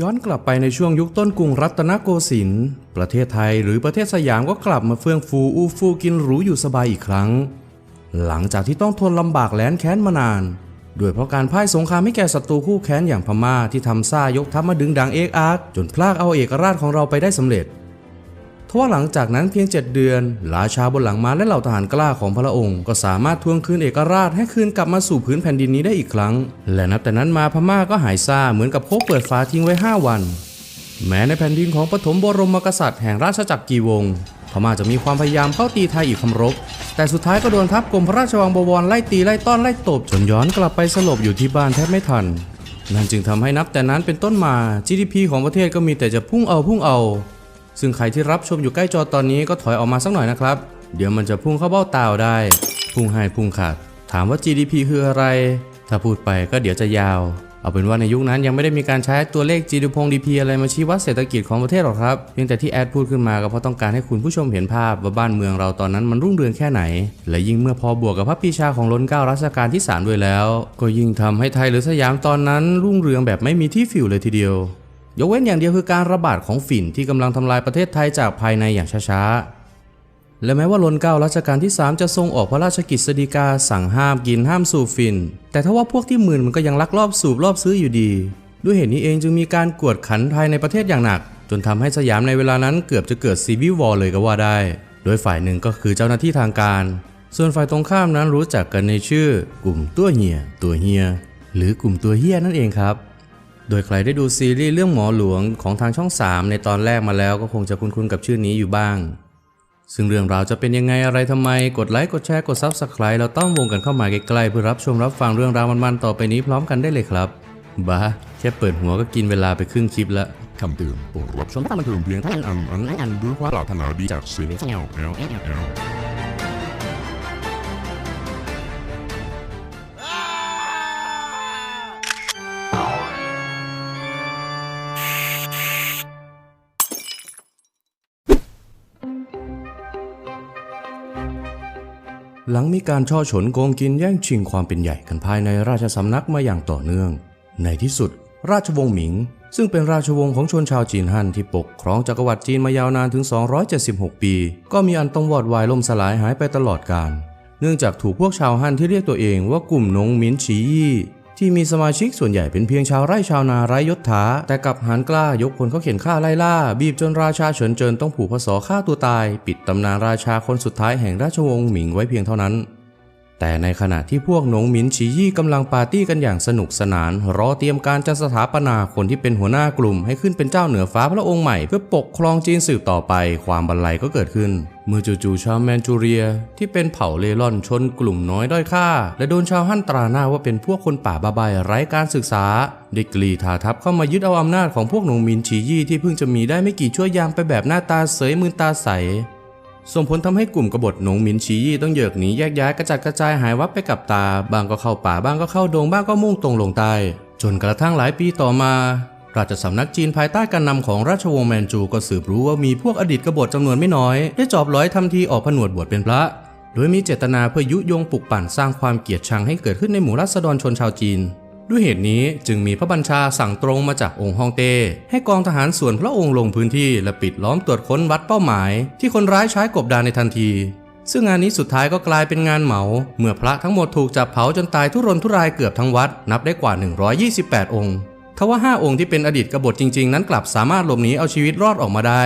ย้อนกลับไปในช่วงยุคต้นกรุงรัตนโกสินทร์ประเทศไทยหรือประเทศสยามก็กลับมาเฟื่องฟูอู้ฟู่กินหรูอยู่สบายอีกครั้ง หลังจากที่ต้องทนลำบากแล้นแค้นมานานด้วยเพราะการพ่ายสงครามให้แก่ศัตรูคู่แค้นอย่างพม่าที่ทำซ่ายกทัพมาดึงดังเอกอาร์จนพลากเอาเอกราชของเราไปได้สำเร็จ ทว่าหลังจากนั้นเพียง 7 เดือน ราชาบนหลังม้าและเหล่าทหารกล้าของพระองค์ ก็สามารถทวงคืนเอกราชให้คืนกลับมาสู่พื้นแผ่นดินนี้ได้อีกครั้ง และนับแต่นั้นมาพม่าก็หายซ่าเหมือนกับโคกเปิดฟ้าทิ้งไว้ 5 วัน แม้ในแผ่นดินของปฐมบรมกษัตริย์แห่งราชจักรกีวงศ์พม่าจะมีความพยายามเข้าตีไทยอีกคำรบ แต่สุดท้ายก็โดนทัพกรมพระราชวังบวรไล่ตีไล่ต้อนไล่ตบจนย้อนกลับไปสลบอยู่ที่บ้านแทบไม่ทันนั่นจึงทำให้นับแต่นั้นเป็นต้นมา GDP ของประเทศก็มีแต่จะพุ่งเอาพุ่งเอา ซึ่งใครที่รับชมอยู่ใกล้จอตอนนี้ก็ถอยออกมาสักหน่อยนะครับ เดี๋ยวมันจะพุ่งเข้าเบ้าตาวได้ พุ่งให้พุ่งขาด ถามว่า GDP คืออะไร ถ้าพูดไปก็เดี๋ยวจะยาว เอาเป็นว่าในยุคนั้นยังไม่ได้มีการใช้ตัวเลข GDP อะไรมาชี้วัดเศรษฐกิจของประเทศหรอกครับ เพียงแต่ที่แอดพูดขึ้นมาก็เพราะต้องการให้คุณผู้ชมเห็นภาพว่าบ้านเมืองเราตอนนั้นมันรุ่งเรืองแค่ไหน และยิ่งเมื่อพอบวกกับพระปีชาของล้นเกล้ารัชกาลที่สามด้วยแล้ว ก็ยิ่งทำให้ไทยหรือสยามตอนนั้นรุ่งเรืองแบบไม่มีที่ฟิวเลยทีเดียว ยกเว้นอย่างเดียวคือการระบาดของฝิ่นที่กำลังทำลายประเทศไทยจากภายในอย่างช้าๆ และแม้ว่ารัชการัชกาลที่ 3 จะทรงออกพระราชกิจสฎีกาสั่งห้ามกินห้ามสูบฝิ่น แต่ถ้าว่าพวกที่หมึนมันก็ยังลักลอบสูบรอบซื้ออยู่ดี ด้วยเหตุนี้เองจึงมีการกวดขันภายในประเทศอย่างหนัก จนทำให้สยามในเวลานั้นเกือบจะเกิดซีวิววอร์เลยก็ว่าได้ โดยฝ่ายหนึ่งก็คือเจ้าหน้าที่ทางการ ส่วนฝ่ายตรงข้ามนั้นรู้จักกันในชื่อ กลุ่มตัวเฮียตัวเฮียหรือกลุ่มตัวเฮียนั่นเองครับ โดยใครได้ดูซีรีส์เรื่องหมอหลวงของทางช่อง 3 ในตอนแรกมาแล้วก็คงจะคุ้นๆกับชื่อนี้อยู่บ้าง ซึ่งเรื่องราวจะเป็นยังไงอะไรทำไม กดไลค์กดแชร์กด Subscribe เราต้องวงกันเข้ามาใกล้ๆเพื่อรับชมรับฟังเรื่องราวมันๆต่อไปนี้พร้อมกันได้เลยครับบ้าแค่เปิดหัวก็กินเวลาไปครึ่งคลิปละคำเตือนโปรดรับชมตามบันเทิงเพียงเท่านั้นอันอันอันด้วยความปรารถนาดีจากสื่อแนลแอลแอล ลังมีการช่อฉนโกงกินแย่งชิงความเป็นใหญ่กันภายในราชสำนักมาอย่างต่อเนื่อง ในที่สุด ราชวงศ์หมิง ซึ่งเป็นราชวงศ์ของชนชาวจีนฮั่นที่ปกครองจักรวรรดิจีนมายาวนานถึง 276 ปี ก็มีอันต้องวอดวายล่มสลายหายไปตลอดกาลเนื่องจากถูกพวกชาวฮั่นที่เรียกตัวเองว่ากลุ่มนงมินชียี่ ที่มีสมาชิกส่วนใหญ่เป็นเพียงชาวไร่ชาวนาไร้ยศถาแต่กลับหันกล้ายกพลเขาเข็นฆ่าไล่ล่า บีบจนราชาเฉินเจินต้องผูกพศฆ่าตัวตาย ปิดตำนานราชาคนสุดท้ายแห่งราชวงศ์หมิงไว้เพียงเท่านั้น แต่ในขณะที่พวกหนงหมินฉียี่กำลังปาร์ตี้กันอย่างสนุกสนาน รอเตรียมการจะสถาปนาคนที่เป็นหัวหน้ากลุ่ม ให้ขึ้นเป็นเจ้าเหนือฟ้าพระองค์ใหม่เพื่อปกครองจีนสืบต่อไป ความบันไลก็เกิดขึ้น เมื่อจู่ๆชาวแมนจูเรีย ที่เป็นเผ่าเลร่อนชนกลุ่มน้อยด้อยค่า และโดนชาวฮั่นตราหน้าว่าเป็นพวกคนป่าบาบายไร้การศึกษาได้กรีธาทัพเข้ามายึดเอาอำนาจของพวกหนงหมินฉียี่ที่เพิ่งจะมีได้ไม่กี่ชั่วยามไปแบบหน้าตาเสยมือตาใส ส่งผลทำให้กลุ่มกบฏหนงหมินฉียี่ต้องเหยือกหนีแยกย้ายกระจัดกระจายหายวับไปกับตา บางก็เข้าป่าบ้างก็เข้าดงบ้างก็มุ่งตรงลงใต้ จนกระทั่งหลายปีต่อมาราชสำนักจีนภายใต้การนำของราชวงศ์แมนจูก็สืบรู้ว่ามีพวกอดีตกบฏจำนวนไม่น้อย ได้จอบร้อยทำทีออกผนวดบวชเป็นพระ โดยมีเจตนาเพื่อยุยงปลุกปั่นสร้างความเกลียดชังให้เกิดขึ้นในหมู่ราษฎรชนชาวจีน ด้วยเหตุนี้จึงมีพระบัญชาสั่งตรงมาจากองค์ฮ่องเต้ให้กองทหารส่วนพระองค์ลงพื้นที่และปิดล้อมตรวจค้นวัดเป้าหมาย ที่คนร้ายใช้กบดานในทันที ซึ่งงานนี้สุดท้ายก็กลายเป็นงานเหมา เมื่อพระทั้งหมดถูกจับเผาจนตายทุรนทุรายเกือบทั้งวัดนับได้กว่า 128 องค์ทว่า 5 องค์ที่เป็นอดีตกบฏจริงๆ นั้นกลับสามารถหลบหนีเอาชีวิตรอดออกมาได้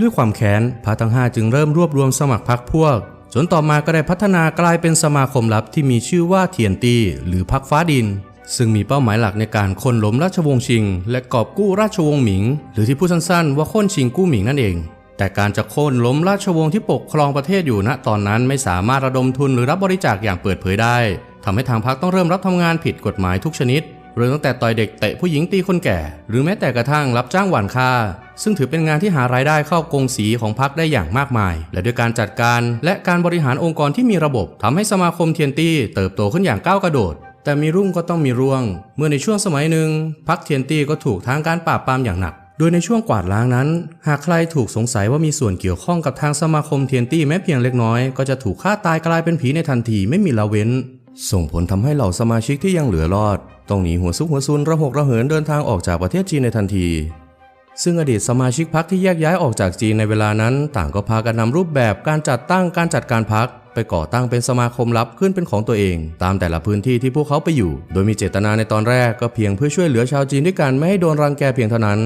ด้วยความแค้นพระทั้ง 5 จึงเริ่มรวบรวมสมัครพรรคพวกจนต่อมาก็ได้พัฒนากลายเป็นสมาคมลับที่มีชื่อว่าเทียนตีหรือพรรคฟ้าดิน ซึ่งมีเป้าหมายหลักในการค้นล้มราชวงศ์ชิง และกอบกู้ราชวงศ์หมิง หรือที่พูดสั้นๆ ว่าโค่นชิงกู้หมิงนั่นเอง แต่การจะโค่นล้มราชวงศ์ที่ปกครองประเทศอยู่ณตอนนั้นไม่สามารถระดมทุนหรือรับบริจาคอย่างเปิดเผยได้ทำให้ทางพรรคต้องเริ่มรับทำงานผิดกฎหมายทุกชนิดเริ่มตั้งแต่ต่อยเด็กเตะผู้หญิงตีคนแก่ หรือแม้แต่กระทั่งรับจ้างหว่านค่า ซึ่งถือเป็นงานที่หารายได้เข้ากงสีของพรรคได้อย่างมากมาย และด้วยการจัดการและการบริหารองค์กรที่มีระบบทำให้สมาคมเทียนตี้เติบโตขึ้นอย่างก้าวกระโดด แต่มีรุ่งก็ต้องมีร่วง เมื่อในช่วงสมัยหนึ่งพรรคเทียนตี้ก็ถูกทางการปราบปรามอย่างหนัก โดยในช่วงกวาดล้างนั้น หากใครถูกสงสัยว่ามีส่วนเกี่ยวข้องกับทางสมาคมเทียนตี้แม้เพียงเล็กน้อย ก็จะถูกฆ่าตายกลายเป็นผีในทันทีไม่มีละเว้น ส่งผลทำให้เหล่าสมาชิกที่ยังเหลือรอด ต้องหนีหัวซุกหัวซุนระหกระเหินเดินทางออกจากประเทศจีนในทันที ซึ่งอดีตสมาชิกพรรคที่แยกย้ายออกจากจีนในเวลานั้น ต่างก็พากันนำรูปแบบการจัดตั้งการจัดการพรรค ไปก่อตั้งเป็นสมาคมลับขึ้นเป็นของตัวเอง ตามแต่ละพื้นที่ที่พวกเขาไปอยู่ โดยมีเจตนาในตอนแรกก็เพียงเพื่อช่วยเหลือชาวจีนด้วยกันไม่ให้โดนรังแกเพียงเท่านั้น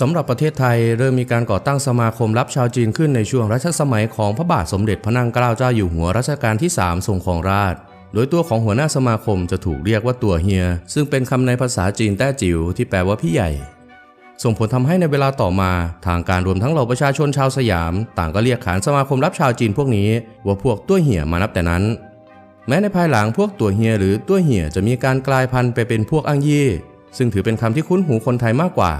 สำหรับประเทศไทยเริ่มมีการก่อตั้งสมาคมรับชาวจีนขึ้นในช่วงรัชสมัยของพระบาทสมเด็จพระนั่งเกล้าเจ้าอยู่หัวรัชกาลที่ 3 ทรงครองราชโดยตัวของหัวหน้าสมาคมจะถูกเรียกว่าตัวเฮีย ซึ่งเป็นคำในภาษาจีนแต้จิ๋วที่แปลว่าพี่ใหญ่ ส่งผลทำให้ในเวลาต่อมา ทางการรวมทั้งเหล่าประชาชนชาวสยาม ต่างก็เรียกขานสมาคมรับชาวจีนพวกนี้ ว่าพวกตัวเหี่ยมานับแต่นั้น แม้ในภายหลังพวกตัวเหี่ยหรือตัวเหี่ยจะมีการกลายพันธุ์ไปเป็นพวกอังยี่ ซึ่งถือเป็นคำที่คุ้นหูคนไทยมากกว่า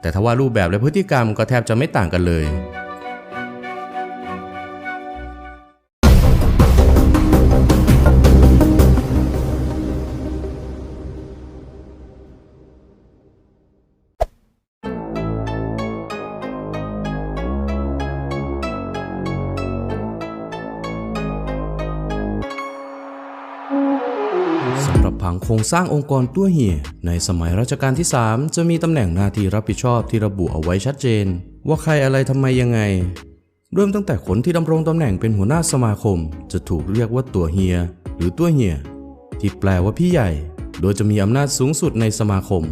แต่ทว่ารูปแบบและพฤติกรรมก็แทบจะไม่ต่างกันเลย รับผังครงสร้างองค์กรตัวเหี่ยในสมัยรัชกาลที่ 3 จะมีตำแหน่งหน้าที่รับผิดชอบที่ระบุเอาไว้ชัดเจน ว่าใครอะไรทำไมยังไง เริ่มตั้งแต่คนที่ดำรงตำแหน่งเป็นหัวหน้าสมาคม จะถูกเรียกว่าตัวเฮีย หรือตัวเหี่ยที่แปลว่าพี่ใหญ่ โดยจะมีอำนาจสูงสุดในสมาคม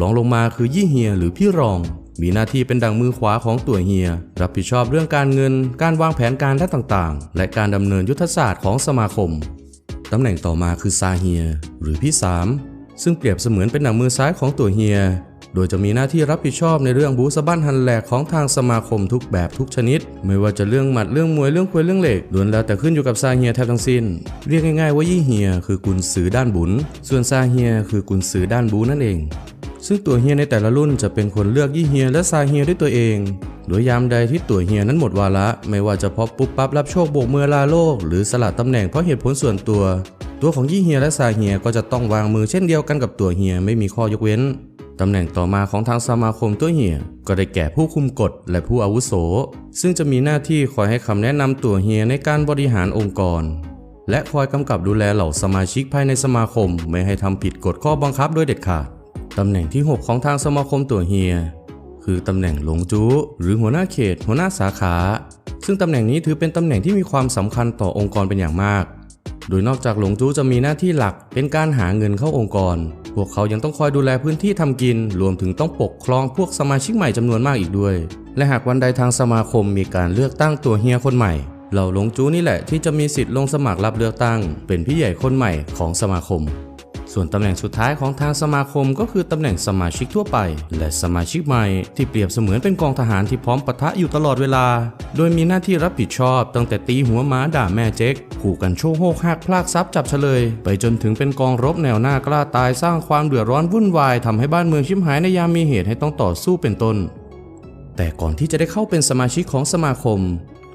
รองลงมาคือยี่เฮีย หรือพี่รอง มีหน้าที่เป็นดังมือขวาของตัวเฮีย รับผิดชอบเรื่องการเงิน การวางแผนการด้านต่างๆ และการดำเนินยุทธศาสตร์ของสมาคม ตำแหน่งต่อมาคือซาเฮียหรือพี่สามซึ่งเปรียบเสมือนเป็นหนังมือซ้ายของตัวเฮีย โดยจะมีหน้าที่รับผิดชอบในเรื่องบูสบั้นฮันแหลกของทางสมาคมทุกแบบทุกชนิด ไม่ว่าจะเรื่องหมัดเรื่องมวยเรื่องควยเรื่องเหล็กล้วนแล้วแต่ขึ้นอยู่กับซาเฮียแทบทั้งสิ้น เรียกง่ายๆว่ายี่เฮียคือกุนซือด้านบุญ ส่วนซาเฮียคือกุนซือด้านบูนั่นเอง ซึ่งตัวเฮียในแต่ละรุ่นจะเป็นคนเลือกยี่เฮียและซาเฮียด้วยตัวเอง โดยยามใดที่ตัวเฮียนั้นหมดวาระ ไม่ว่าจะพราะปุ๊บปั๊บรับโชคโบกมือลาโลก หรือสละตำแหน่งเพราะเหตุผลส่วนตัว ตัวของยี่เฮียและซาเฮียก็จะต้องวางมือเช่นเดียวกันกับตัวเฮียไม่มีข้อยกเว้นตำแหน่งต่อมาของทางสมาคมตัวเฮีย ก็ได้แก่ผู้คุมกฎและผู้อาวุโส ซึ่งจะมีหน้าที่คอยให้คำแนะนำตัวเฮียในการบริหารองค์กร และคอยกำกับดูแลเหล่าสมาชิกภายในสมาคม ไม่ให้ทำผิดกฎข้อบังคับโดยเด็ดขาดตำแหน่งที่ 6 ของทางสมาคมตัวเฮีย คือตำแหน่งหลงจู้หรือหัวหน้าเขต หัวหน้าสาขา ซึ่งตำแหน่งนี้ถือเป็นตำแหน่งที่มีความสำคัญต่อองค์กรเป็นอย่างมาก โดยนอกจากหลงจู้จะมีหน้าที่หลักเป็นการหาเงินเข้าองค์กร พวกเขายังต้องคอยดูแลพื้นที่ทำกิน รวมถึงต้องปกครองพวกสมาชิกใหม่จำนวนมากอีกด้วย และหากวันใดทางสมาคมมีการเลือกตั้งตัวเฮียคนใหม่เหล่าหลงจู้นี่แหละที่จะมีสิทธิ์ลงสมัครรับเลือกตั้ง เป็นพี่ใหญ่คนใหม่ของสมาคม ส่วนตำแหน่งสุดท้ายของทางสมาคมก็คือตำแหน่งสมาชิกทั่วไป และสมาชิกใหม่ที่เปรียบเสมือนเป็นกองทหารที่พร้อมปะทะอยู่ตลอดเวลา โดยมีหน้าที่รับผิดชอบตั้งแต่ตีหัวม้าด่าแม่เจ๊กขู่กันโชว์โฮกหักพลากทรัพย์จับเฉลย ไปจนถึงเป็นกองรบแนวหน้ากล้าตายสร้างความเดือดร้อนวุ่นวายทำให้บ้านเมืองชิมหายในยามมีเหตุให้ต้องต่อสู้เป็นต้นแต่ก่อนที่จะได้เข้าเป็นสมาชิกของสมาคม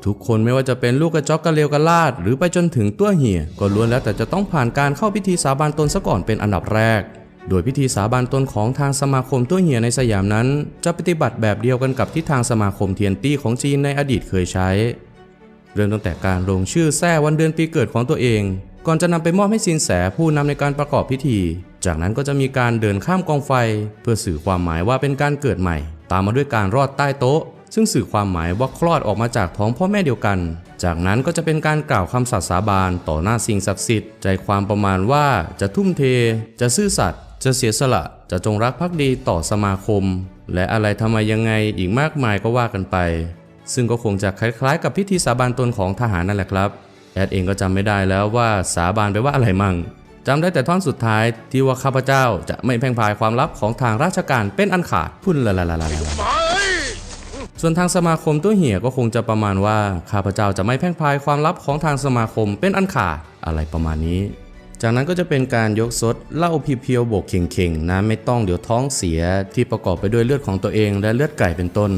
ทุกคนไม่ว่าจะเป็นลูกกระจอกกระเลวกระลาด หรือไปจนถึงตัวเหี่ยก็ล้วนแล้วแต่จะต้องผ่านการเข้าพิธีสาบานตนซะก่อนเป็นอันดับแรก โดยพิธีสาบานตนของทางสมาคมตัวเหี่ยในสยามนั้น จะปฏิบัติแบบเดียวกันกับที่ทางสมาคมเทียนตี้ของจีนในอดีตเคยใช้เริ่มตั้งแต่การลงชื่อแท้วันเดือนปีเกิดของตัวเอง ก่อนจะนำไปมอบให้สินแสผู้นำในการประกอบพิธี จากนั้นก็จะมีการเดินข้ามกองไฟ เพื่อสื่อความหมายว่าเป็นการเกิดใหม่ ตามมาด้วยการรอดใต้โต๊ะ ซึ่งสื่อความหมายว่าคลอดออกมาจากท้องพ่อแม่เดียวกัน จากนั้นก็จะเป็นการกล่าวคำสัตย์สาบานต่อหน้าสิ่งศักดิ์สิทธิ์ใจความประมาณว่าจะทุ่มเท จะซื่อสัตย์จะเสียสละ จะจงรักภักดีต่อสมาคม และอะไรทำไมยังไงอีกมากมายก็ว่ากันไป ซึ่งก็คงจะคล้ายๆ กับพิธีสาบานตนของทหารนั่นแหละครับแอดเองก็จำไม่ได้แล้วว่าสาบานไปว่าอะไรมั่งจำได้แต่ท่อนสุดท้ายที่ว่าข้าพเจ้าจะไม่แพ่งพายความลับของทางราชการเป็นอันขาดพุ่นละละละละละ ส่วนทางสมาคมตัวเหี่ยก็คงจะประมาณว่าข้าพเจ้าจะไม่แพ่งพายความลับของทางสมาคมเป็นอันขาดอะไรประมาณนี้ จากนั้นก็จะเป็นการยกซดเหล้าเพียวๆโบกเข่งๆน้ำไม่ต้องเดี๋ยวท้องเสียที่ประกอบไปด้วยเลือดของตัวเองและเลือดไก่เป็นต้น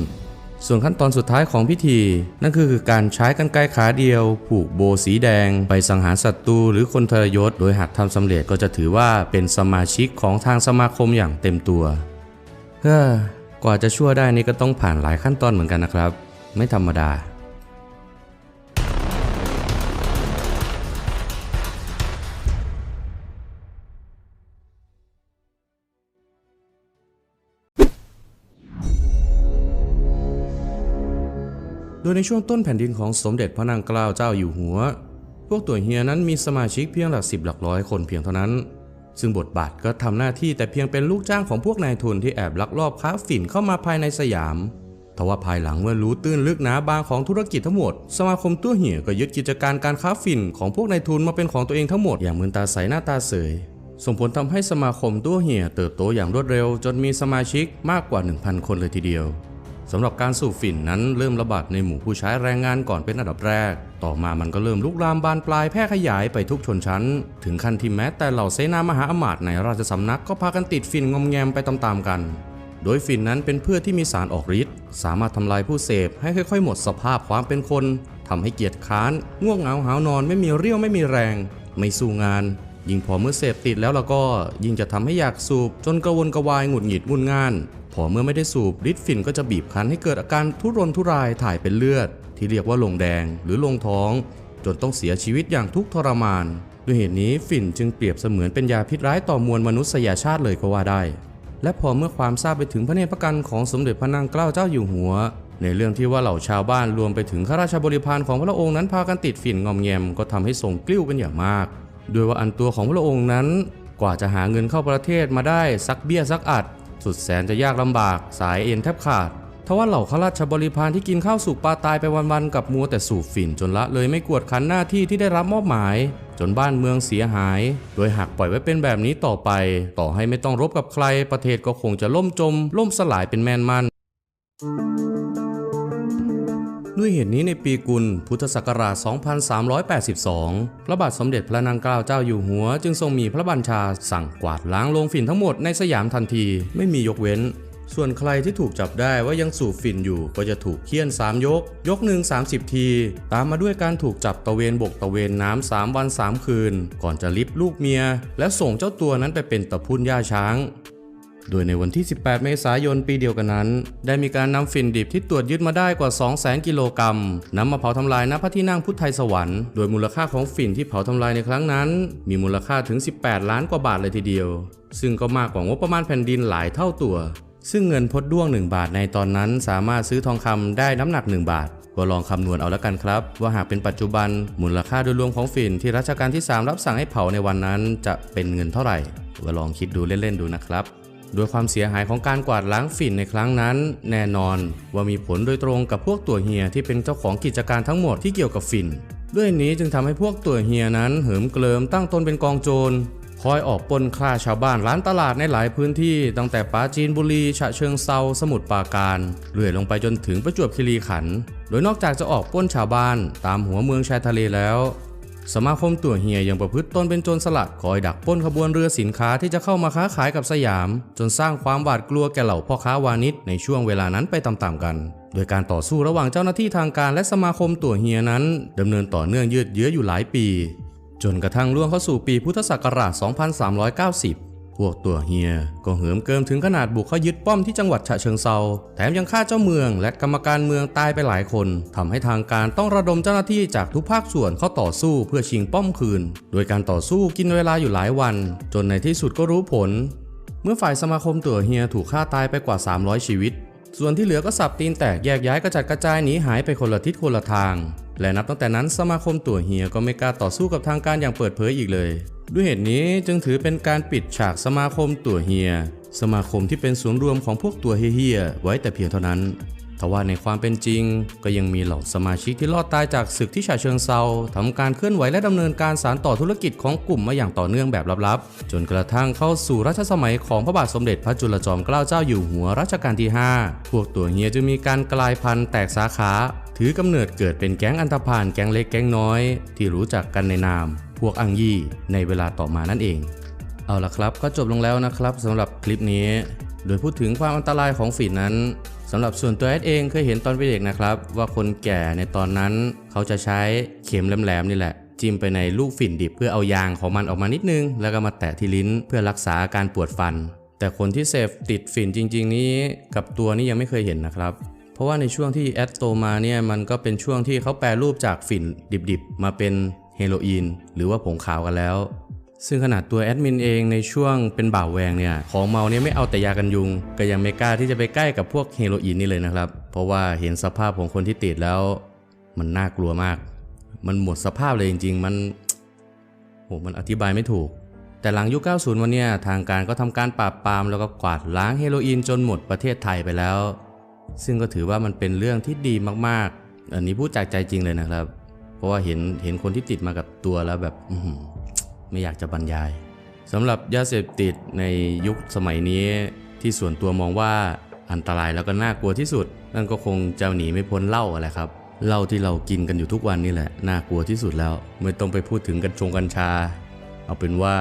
ส่วนขั้นตอนสุดท้ายของพิธี นั่นคือการใช้กันไกขาเดียว ผูกโบสีแดง ไปสังหารศัตรูหรือคนทรยศ โดยหากทำสำเร็จก็จะถือว่าเป็นสมาชิกของทางสมาคมอย่างเต็มตัว เฮ้อ กว่าจะชั่วได้นี่ก็ต้องผ่านหลายขั้นตอนเหมือนกันนะครับ ไม่ธรรมดา โดยในช่วงต้นแผ่นดินของสมเด็จพระนางเกล้าเจ้าอยู่หัว พวกตัวเฮียนั้นมีสมาชิกเพียงหลักสิบหลักร้อยคนเพียงเท่านั้น ซึ่งบทบาทก็ทำหน้าที่แต่เพียงเป็นลูกจ้างของพวกนายทุนที่แอบลักลอบค้าฝิ่นเข้ามาภายในสยามทว่าภายหลังเมื่อรู้ตื้นลึกหนาบางของธุรกิจทั้งหมด สมาคมตัวเหี่ยก็ยึดกิจการการค้าฝิ่นของพวกนายทุนมาเป็นของตัวเองทั้งหมดอย่างมืนตาใสหน้าตาเสย ส่งผลทำให้สมาคมตัวเหี่ยเติบโตอย่างรวดเร็ว จนมีสมาชิกมากกว่า 1,000 คนเลยทีเดียว สำหรับการสูบฝิ่นนั้นเริ่มระบาดในหมู่ผู้ใช้แรงงานก่อนเป็นอันดับแรก ต่อมามันก็เริ่มลุกลามบานปลายแพร่ขยายไปทุกชนชั้น ถึงขั้นที่แม้แต่เหล่าเสนามหาอมาตย์ในราชสำนักก็พากันติดฝิ่นงอมแงมไปตามๆกัน โดยฝิ่นนั้นเป็นเพื่อที่มีสารออกฤทธิ์สามารถทำลายผู้เสพให้ค่อยๆ หมดสภาพความเป็นคนทำให้เกียจค้านง่วงเหงาหาวนอนไม่มีเรี่ยวไม่มีแรง ไม่สู้งานยิ่งพอเมื่อเสพติดแล้วแล้วก็ยิ่งจะทำให้อยากสูบจนกระวนกระวายหงุดหงิดงุนงาน พอเมื่อไม่ได้สูบฤทธิ์ฝิ่นก็จะบีบคั้นให้เกิดอาการทุรนทุรายถ่ายเป็นเลือด ที่เรียกว่าลงแดงหรือลงท้อง จนต้องเสียชีวิตอย่างทุกข์ทรมาน ด้วยเหตุนี้ฝิ่นจึงเปรียบเสมือนเป็นยาพิษร้ายต่อมวลมนุษยชาติเลยก็ว่าได้ และพอเมื่อความทราบไปถึงพระเนตรพระกันของสมเด็จพระนางเกล้าเจ้าอยู่หัว ในเรื่องที่ว่าเหล่าชาวบ้านรวมไปถึงข้าราชบริพารของพระองค์นั้นพากันติดฝิ่นงอมแงมก็ทำให้ส่งกลิ้วเป็นอย่างมากโดยว่าอันตัวของพระองค์นั้น กว่าจะหาเงินเข้าประเทศมาได้ซักเบี้ยซักอัด สุดแสนจะยากลำบากสายเอ็นแทบขาดทว่าเหล่าข้าราชบริพารที่กินข้าวสุกปลาตายไปวันๆกับมัวแต่สูบฝิ่นจนละเลยไม่กวดขันหน้าที่ที่ได้รับมอบหมาย จนบ้านเมืองเสียหาย โดยหากปล่อยไว้เป็นแบบนี้ต่อไป ต่อให้ไม่ต้องรบกับใครประเทศก็คงจะล่มจม ล่มสลายเป็นแมนมัน ด้วยเหตุนี้ในปีกุลพุทธศักราช 2382 พระบาทสมเด็จพระนางเกล้าเจ้าอยู่หัว จึงทรงมีพระบัญชาสั่งกวาดล้างโรงฝิ่นทั้งหมดในสยามทันทีไม่มียกเว้น ส่วนใครที่ถูกจับได้ว่ายังสูบฝิ่นอยู่ก็จะถูกเคี่ยน 3 ยก ยกหนึ่ง30 ที ตามมาด้วยการถูกจับตะเวนบกตะเวนน้ำ3วัน 3 คืน ก่อนจะลิบลูกเมีย และส่งเจ้าตัวนั้นไปเป็นตะพุ่นย่าช้าง โดยในวันที่ 18 เมษายนปีเดียวกันนั้น ได้มีการนำฝิ่นดิบที่ตรวจยึดมาได้กว่า 200,000 กิโลกรัมนำมาเผาทำลายณพระที่นั่งพุทธไทยสวรรค์ โดยมูลค่าของฝิ่นที่เผาทำลายในครั้งนั้น มีมูลค่าถึง 18 ล้านกว่าบาทเลยทีเดียว ซึ่งก็มากกว่างบประมาณแผ่นดินหลายเท่าตัว ซึ่งเงินพดด้วง 1 บาทในตอนนั้นสามารถซื้อทองคำได้น้ำหนัก 1 บาทก็ลองคำนวณเอาแล้วกันครับ ว่าหากเป็นปัจจุบันมูลค่าโดยรวมของฝิ่นที่รัชกาลที่ 3 รับสั่งให้เผาในวันนั้นจะเป็นเงินเท่าไหร่ก็ลองคิดดูเล่นๆดูนะครับ โดยความเสียหายของการกวาดล้างฝิ่นในครั้งนั้น แน่นอนว่ามีผลโดยตรงกับพวกตัวเฮียที่เป็นเจ้าของกิจการทั้งหมดที่เกี่ยวกับฝิ่น ด้วยนี้จึงทำให้พวกตัวเฮียนั้นเหิมเกลิมตั้งตนเป็นกองโจรคอยออกปนฆ่าชาวบ้านร้านตลาดในหลายพื้นที่ ตั้งแต่ปราจีนบุรี ฉะเชิงเซาสมุทรปราการเรื่อยลงไปจนถึงประจวบคีรีขันธ์โดยนอกจากจะออกป้นชาวบ้านตามหัวเมืองชายทะเลแล้ว สมาคมตัวเฮียยังประพฤติตนเป็นโจรสลัดคอยดักป้นขบวนเรือสินค้าที่จะเข้ามาค้าขายกับสยาม จนสร้างความหวาดกลัวแก่เหล่าพ่อค้าวานิชในช่วงเวลานั้นไปตามๆกัน โดยการต่อสู้ระหว่างเจ้าหน้าที่ทางการและสมาคมตัวเฮียนั้นดำเนินต่อเนื่องยืดเยื้ออยู่หลายปี จนกระทั่งล่วงเข้าสู่ปีพุทธศักราช 2390 วกตัวเฮียก็เหิมเกิมถึงขนาดบุกเข้ายึดป้อมที่จังหวัดฉะเชิงเซาแถมยังฆ่าเจ้าเมือง และกรรมการเมืองตายไปหลายคนทำให้ทางการต้องระดมเจ้าหน้าที่จากทุกภาคส่วนเข้าต่อสู้เพื่อชิงป้อมคืน โดยการต่อสู้กินเวลาอยู่หลายวัน จนในที่สุดก็รู้ผล เมื่อฝ่ายสมาคมตัวเฮียถูกฆ่าตายไปกว่า 300 ชีวิต ส่วนที่เหลือก็สับตีนแตกแยกย้ายกระจัดกระจายหนีหายไปคนละทิศคนละทาง และนับตั้งแต่นั้นสมาคมตัวเฮียก็ไม่กล้าต่อสู้กับทางการอย่างเปิดเผยอีกเลย ด้วยเหตุนี้จึงถือเป็นการปิดฉากสมาคมตัวเฮีย สมาคมที่เป็นศูนย์รวมของพวกตัวเฮียไว้แต่เพียงเท่านั้นทว่าในความเป็นจริงก็ยังมีเหล่าสมาชิกที่รอดตายจากศึกที่ฉะเชิงเซาทำการเคลื่อนไหวและดำเนินการสารต่อธุรกิจของกลุ่มมาอย่างต่อเนื่องแบบลับๆ จนกระทั่งเข้าสู่รัชสมัยของพระบาทสมเด็จพระจุลจอมเกล้าเจ้าอยู่หัวรัชกาลที่ 5 พวกตัวเฮียจึงมีการกลายพันธุ์แตกสาขา ถือกำเนิดเกิดเป็นแก๊งอันธพาลแก๊งเล็กแก๊งน้อย ที่รู้จักกันในนาม พวกอังยี่ในเวลาต่อมานั่นเอง เอาละครับก็จบลงแล้วนะครับสำหรับคลิปนี้ โดยพูดถึงความอันตรายของฝิ่นนั้นสำหรับส่วนตัวแอดเองเคยเห็นตอนเป็นเด็กนะครับ ว่าคนแก่ในตอนนั้นเขาจะใช้เข็มแหลมๆนี่แหละจิ้มไปในลูกฝิ่นดิบเพื่อเอายางของมันออกมานิดนึง แล้วก็มาแตะที่ลิ้นเพื่อรักษาอาการปวดฟัน แต่คนที่เสพติดฝิ่นจริง ๆ นี้ กับตัวนี้ยังไม่เคยเห็นนะครับ เพราะว่าในช่วงที่แอดโตมาเนี่ยมันก็เป็นช่วงที่เขาแปรรูปจากฝิ่นดิบๆ มาเป็นเฮโรอีนหรือว่าผงขาวกันแล้ว ซึ่งขนาดตัวแอดมินเองในช่วงเป็นบ่าวแวงเนี่ยของเมาเนี่ยไม่เอาแต่ยากันยุง ก็ยังไม่กล้าที่จะไปใกล้กับพวกเฮโรอีนนี่เลยนะครับ เพราะว่าเห็นสภาพของคนที่ติดแล้ว มันน่ากลัวมาก มันหมดสภาพเลยจริง ๆ มันโหมันอธิบายไม่ถูกแต่หลังยุค 90 วันเนี้ยทางการก็ทำการปราบปรามแล้วก็กวาดล้างเฮโรอีนจนหมดประเทศไทยไปแล้ว ซึ่งก็ถือว่ามันเป็นเรื่องที่ดีมากๆ อันนี้พูดจากใจจริงเลยนะครับ เพราะว่าเห็นเห็นคนที่ติดมากับตัวแล้วแบบไม่อยากจะบรรยายสำหรับยาเสพติดในยุคสมัยนี้ที่ส่วนตัวมองว่าอันตรายแล้วก็น่ากลัวที่สุด นั่นก็คงจะหนีไม่พ้นเหล้าอะไรครับเหล้าที่เรากินกันอยู่ทุกวันนี่แหละน่ากลัวที่สุดแล้ว ไม่ต้องไปพูดถึงกัญชงกัญชา เอาเป็นว่า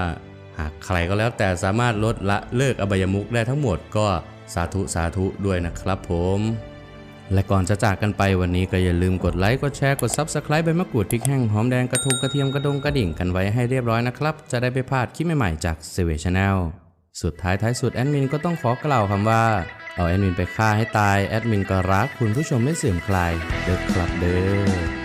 หากใครก็แล้วแต่สามารถลดละเลิกอบายมุกได้ทั้งหมดก็ สาธุสาธุด้วยนะครับผม และก่อนจะจากกันไปวันนี้ก็อย่าลืมกดไลค์กดแชร์กด Subscribe ใบมะกรูดพริกแห้งหอมแดงกระทุงกระเทียมกระดงกระดิ่งกันไว้ให้เรียบร้อยนะครับ จะได้ไม่พลาดคลิปใหม่ๆจากเซเวชแนลสุดท้ายท้ายสุดแอดมินก็ต้องขอกล่าวคำว่าเอาแอดมินไปฆ่าให้ตายแอดมินก็รักคุณผู้ชมไม่เสื่อมคลายเด้อครับเด้อ